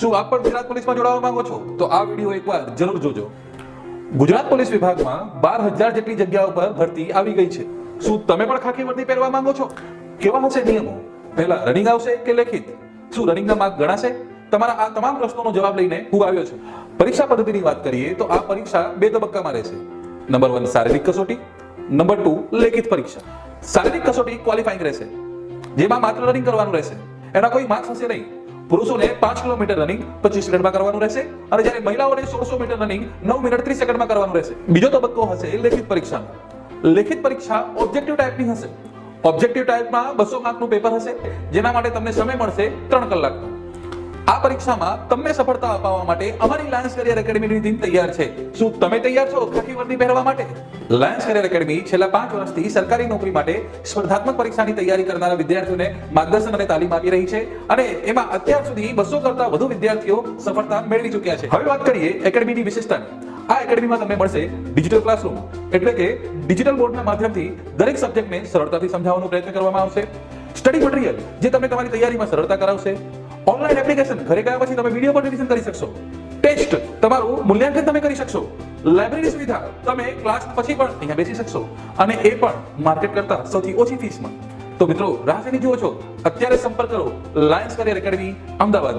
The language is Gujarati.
શું આપ પણ ગુજરાત પોલીસમાં જોડાવા માંગો છો? તો આ વીડિયો એકવાર જરૂર જોજો. ગુજરાત પોલીસ વિભાગમાં બાર હજાર જેટલી જગ્યાઓ પર ભરતી આવી ગઈ છે. શું તમે પણ ખાખી વર્દી પહેરવા માંગો છો? કેવા હશે નિયમો? પહેલા રનિંગ આવશે કે લેખિત? શું રનિંગના માર્ક ગણાશે? તમારા આ તમામ પ્રશ્નોનો જવાબ લઈને હું આવ્યો છું. પરીક્ષા પદ્ધતિની વાત કરીએ તો આ પરીક્ષા બે તબક્કામાં રહેશે. નંબર વન શારીરિક કસોટી. નંબર ટુ લેખિત પરીક્ષા. શારીરિક કસોટી ક્વોલિફાઈંગ રહેશે. જેમાં માત્ર રનિંગ કરવાનું રહેશે. એના કોઈ માર્ક્સ હશે નહીં. પુરુષોને પાંચ કિલોમીટર રનિંગ પચીસ મિનિટમાં કરવાનું રહેશે. અને જ્યારે મહિલાઓને સોળસો મીટર રનિંગ નવ મિનિટ ત્રીસ સેકન્ડમાં કરવાનું રહેશે. બીજો તબક્કો હશે લેખિત પરીક્ષા. લેખિત પરીક્ષા ઓબ્જેક્ટિવ ટાઈપની હશે. ઓબ્જેક્ટિવ ટાઈપમાં બસો માર્કનું પેપર હશે. જેના માટે તમને સમય મળશે ત્રણ કલાકનો. આ પરીક્ષામાં તમને સફળતા અપાવવા માટે અમારી લાયન્સ કરિયર એકેડમીની ટીમ તૈયાર છે. શું તમે તૈયાર છો ખાખી વર્દી પહેરવા માટે? લાયન્સ કરિયર એકેડમી છેલ્લા પાંચ વર્ષથી સરકારી નોકરી માટે સ્પર્ધાત્મક પરીક્ષાની તૈયારી કરનારા વિદ્યાર્થીઓને માર્ગદર્શન અને તાલીમ આપી રહી છે અને એમાં અત્યાર સુધી બસો કરતા વધુ વિદ્યાર્થીઓ સફળતા મેળવી ચૂક્યા છે. હવે વાત કરીએ એકેડમીની વિશેષતાની. આ એકેડમીમાં તમને મળશે ડિજિટલ ક્લાસરૂમ એટલે કે ડિજિટલ બોર્ડના માધ્યમથી દરેક સબ્જેક્ટને સરળતાથી સમજાવવાનો પ્રયત્ન કરવામાં આવશે. સ્ટડી મટીરિયલ જે તમને તમારી તૈયારીમાં સરળતા કરાવશે. ઓનલાઈન એપ્લિકેશન ઘરે ગયા પછી તમે વીડિયો પર રિવિઝન કરી શકશો. ટેસ્ટ તમારું મૂલ્યાંકન તમે કરી શકશો. લાઇબ્રેરી સુવિધા, તમે ક્લાસ પછી પણ અહીંયા બેસી શકશો. અને એ પણ માર્કેટ કરતા સૌથી ઓછી ફીસમાં તો મિત્રો રાહ જુઓ છો. અત્યારે સંપર્ક કરો. Lions career academy Ahmedabad.